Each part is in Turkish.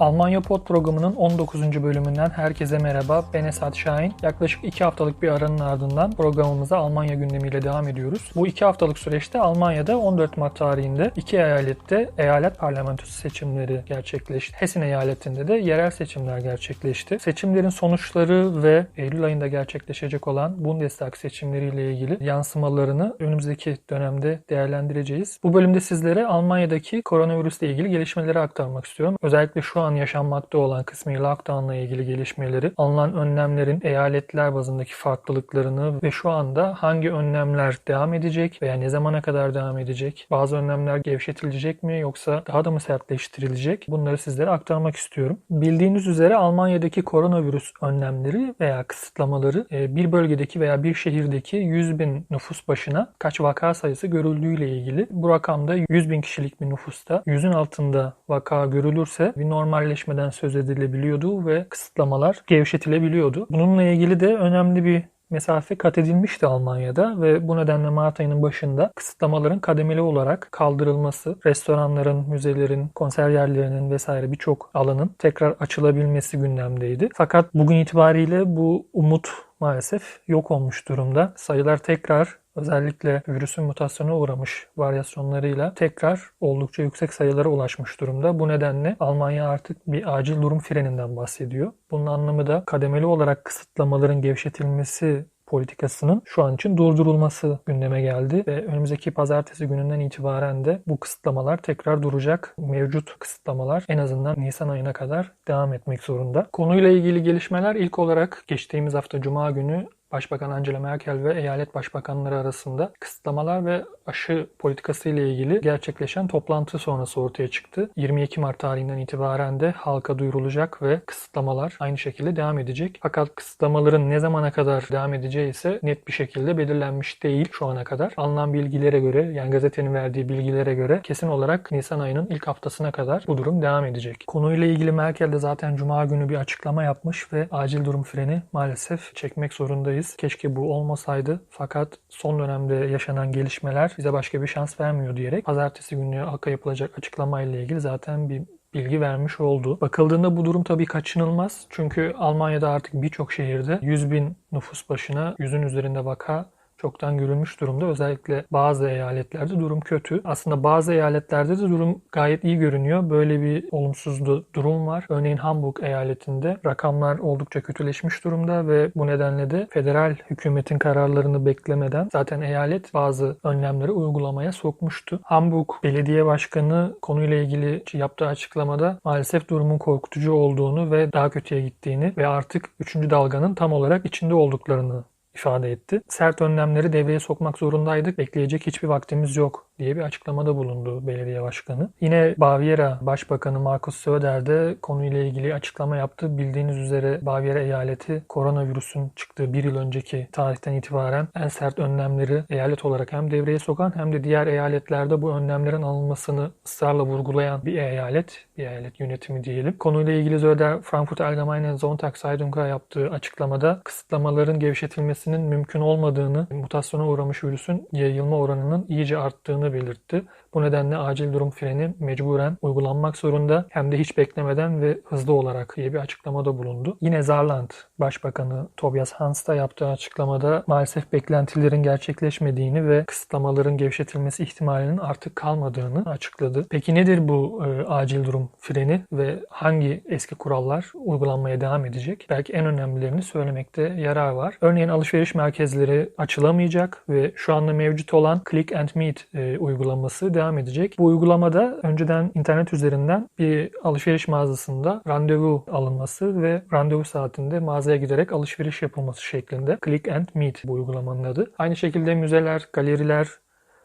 Almanya Pod programının 19. bölümünden herkese merhaba. Ben Esat Şahin. Yaklaşık 2 haftalık bir aranın ardından programımıza Almanya gündemiyle devam ediyoruz. Bu 2 haftalık süreçte Almanya'da 14 Mart tarihinde iki eyalette eyalet parlamentosu seçimleri gerçekleşti. Hessen eyaletinde de yerel seçimler gerçekleşti. Seçimlerin sonuçları ve Eylül ayında gerçekleşecek olan Bundestag seçimleriyle ilgili yansımalarını önümüzdeki dönemde değerlendireceğiz. Bu bölümde sizlere Almanya'daki koronavirüsle ilgili gelişmeleri aktarmak istiyorum. Özellikle şu an yaşanmakta olan kısmi lockdown'la ilgili gelişmeleri, alınan önlemlerin eyaletler bazındaki farklılıklarını ve şu anda hangi önlemler devam edecek veya ne zamana kadar devam edecek? Bazı önlemler gevşetilecek mi yoksa daha da mı sertleştirilecek? Bunları sizlere aktarmak istiyorum. Bildiğiniz üzere Almanya'daki koronavirüs önlemleri veya kısıtlamaları e, bir bölgedeki veya bir şehirdeki 100 bin nüfus başına kaç vaka sayısı görüldüğüyle ilgili. Bu rakamda 100 bin kişilik bir nüfusta 100'ün altında vaka görülürse bir normalleşmeden söz edilebiliyordu ve kısıtlamalar gevşetilebiliyordu. Bununla ilgili de önemli bir mesafe kat edilmişti Almanya'da ve bu nedenle Mart ayının başında kısıtlamaların kademeli olarak kaldırılması, restoranların, müzelerin, konser yerlerinin vesaire birçok alanın tekrar açılabilmesi gündemdeydi. Fakat bugün itibariyle bu umut maalesef yok olmuş durumda. Sayılar tekrar özellikle virüsün mutasyona uğramış varyasyonlarıyla tekrar oldukça yüksek sayılara ulaşmış durumda. Bu nedenle Almanya artık bir acil durum freninden bahsediyor. Bunun anlamı da kademeli olarak kısıtlamaların gevşetilmesi politikasının şu an için durdurulması gündeme geldi ve önümüzdeki pazartesi gününden itibaren de bu kısıtlamalar tekrar duracak. Mevcut kısıtlamalar en azından Nisan ayına kadar devam etmek zorunda. Konuyla ilgili gelişmeler ilk olarak geçtiğimiz hafta Cuma günü Başbakan Angela Merkel ve eyalet başbakanları arasında kısıtlamalar ve aşı politikası ile ilgili gerçekleşen toplantı sonrası ortaya çıktı. 22 Mart tarihinden itibaren de halka duyurulacak ve kısıtlamalar aynı şekilde devam edecek. Fakat kısıtlamaların ne zamana kadar devam edeceği ise net bir şekilde belirlenmiş değil şu ana kadar. Alınan bilgilere göre yani gazetenin verdiği bilgilere göre kesin olarak Nisan ayının ilk haftasına kadar bu durum devam edecek. Konuyla ilgili Merkel de zaten Cuma günü bir açıklama yapmış ve acil durum freni maalesef çekmek zorundayız. Keşke bu olmasaydı fakat son dönemde yaşanan gelişmeler bize başka bir şans vermiyor diyerek pazartesi günü halka yapılacak açıklamayla ilgili zaten bir bilgi vermiş oldu. Bakıldığında bu durum tabii kaçınılmaz. Çünkü Almanya'da artık birçok şehirde 100 bin nüfus başına 100'ün üzerinde vaka çoktan görülmüş durumda. Özellikle bazı eyaletlerde durum kötü. Aslında bazı eyaletlerde de durum gayet iyi görünüyor. Böyle bir olumsuz durum var. Örneğin Hamburg eyaletinde rakamlar oldukça kötüleşmiş durumda ve bu nedenle de federal hükümetin kararlarını beklemeden zaten eyalet bazı önlemleri uygulamaya sokmuştu. Hamburg Belediye Başkanı konuyla ilgili yaptığı açıklamada maalesef durumun korkutucu olduğunu ve daha kötüye gittiğini ve artık 3. dalganın tam olarak içinde olduklarını ifade etti. Sert önlemleri devreye sokmak zorundaydık. Bekleyecek hiçbir vaktimiz yok diye bir açıklamada bulundu belediye başkanı. Yine Baviera Başbakanı Markus Söder de konuyla ilgili açıklama yaptı. Bildiğiniz üzere Baviera eyaleti koronavirüsün çıktığı bir yıl önceki tarihten itibaren en sert önlemleri eyalet olarak hem devreye sokan hem de diğer eyaletlerde bu önlemlerin alınmasını ısrarla vurgulayan bir eyalet, bir eyalet yönetimi diyelim. Konuyla ilgili Söder Frankfurt Allgemeine Sonntagszeitunga yaptığı açıklamada kısıtlamaların gevşetilmesinin mümkün olmadığını, mutasyona uğramış virüsün yayılma oranının iyice arttığını olacağını belirtti. Bu nedenle acil durum freni mecburen uygulanmak zorunda hem de hiç beklemeden ve hızlı olarak diye bir açıklamada bulundu. Yine Zarland Başbakanı Tobias Hans da yaptığı açıklamada maalesef beklentilerin gerçekleşmediğini ve kısıtlamaların gevşetilmesi ihtimalinin artık kalmadığını açıkladı. Peki nedir bu e, acil durum freni ve hangi eski kurallar uygulanmaya devam edecek? Belki en önemlilerini söylemekte yarar var. Örneğin alışveriş merkezleri açılamayacak ve şu anda mevcut olan Click and Meet e, uygulaması devam edecek. Bu uygulamada önceden internet üzerinden bir alışveriş mağazasında randevu alınması ve randevu saatinde mağazaya giderek alışveriş yapılması şeklinde Click and Meet bu uygulamanın adı. Aynı şekilde müzeler, galeriler,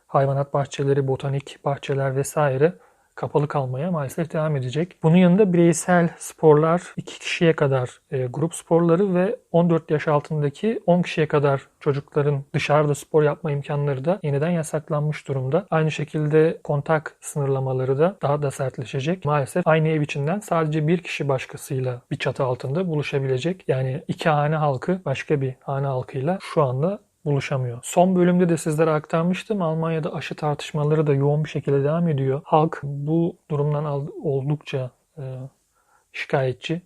hayvanat bahçeleri, botanik bahçeler vesaire kapalı kalmaya maalesef devam edecek. Bunun yanında bireysel sporlar 2 kişiye kadar e, grup sporları ve 14 yaş altındaki 10 kişiye kadar çocukların dışarıda spor yapma imkanları da yeniden yasaklanmış durumda. Aynı şekilde kontak sınırlamaları da daha da sertleşecek. Maalesef aynı ev içinden sadece bir kişi başkasıyla bir çatı altında buluşabilecek. Yani iki hane halkı başka bir hane halkıyla şu anda buluşamıyor. Son bölümde de sizlere aktarmıştım. Almanya'da aşı tartışmaları da yoğun bir şekilde devam ediyor. Halk bu durumdan oldukça e, şikayetçi.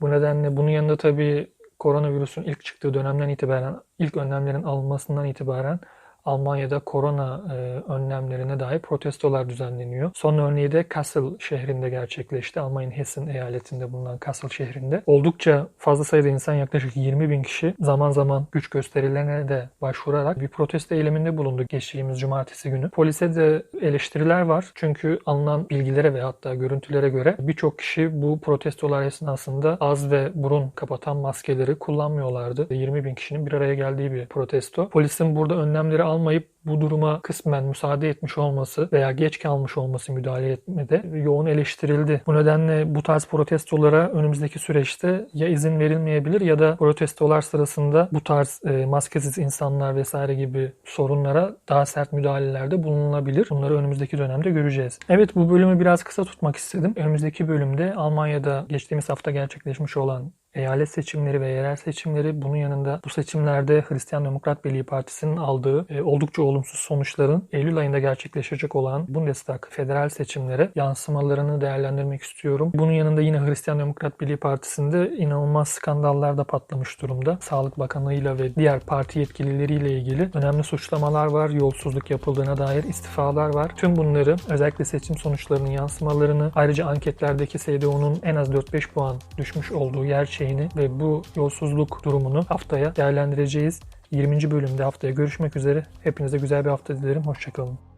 Bu nedenle bunun yanında tabii koronavirüsün ilk çıktığı dönemden itibaren, ilk önlemlerin alınmasından itibaren Almanya'da korona e, önlemlerine dair protestolar düzenleniyor. Son örneği de Kassel şehrinde gerçekleşti. Almanya'nın Hessen eyaletinde bulunan Kassel şehrinde. Oldukça fazla sayıda insan yaklaşık 20 bin kişi zaman zaman güç gösterilerine de başvurarak bir protesto eyleminde bulundu geçtiğimiz cumartesi günü. Polise de eleştiriler var. Çünkü alınan bilgilere ve hatta görüntülere göre birçok kişi bu protestolar esnasında ağız ve burun kapatan maskeleri kullanmıyorlardı. 20 bin kişinin bir araya geldiği bir protesto. Polisin burada önlemleri almayıp bu duruma kısmen müsaade etmiş olması veya geç kalmış olması müdahale etmede yoğun eleştirildi. Bu nedenle bu tarz protestolara önümüzdeki süreçte ya izin verilmeyebilir ya da protestolar sırasında bu tarz e, maskesiz insanlar vesaire gibi sorunlara daha sert müdahalelerde bulunulabilir. Bunları önümüzdeki dönemde göreceğiz. Evet bu bölümü biraz kısa tutmak istedim. Önümüzdeki bölümde Almanya'da geçtiğimiz hafta gerçekleşmiş olan eyalet seçimleri ve yerel seçimleri bunun yanında bu seçimlerde Hristiyan Demokrat Birliği Partisi'nin aldığı e, oldukça olumsuz sonuçların Eylül ayında gerçekleşecek olan Bundestag federal seçimlere yansımalarını değerlendirmek istiyorum. Bunun yanında yine Hristiyan Demokrat Birliği Partisi'nde inanılmaz skandallar da patlamış durumda. Sağlık Bakanlığı'yla ve diğer parti yetkilileriyle ilgili önemli suçlamalar var. Yolsuzluk yapıldığına dair istifalar var. Tüm bunları özellikle seçim sonuçlarının yansımalarını ayrıca anketlerdeki SDO'nun en az 4-5 puan düşmüş olduğu gerçeği şeyini ve bu yolsuzluk durumunu haftaya değerlendireceğiz. 20. bölümde haftaya görüşmek üzere. Hepinize güzel bir hafta dilerim. Hoşçakalın.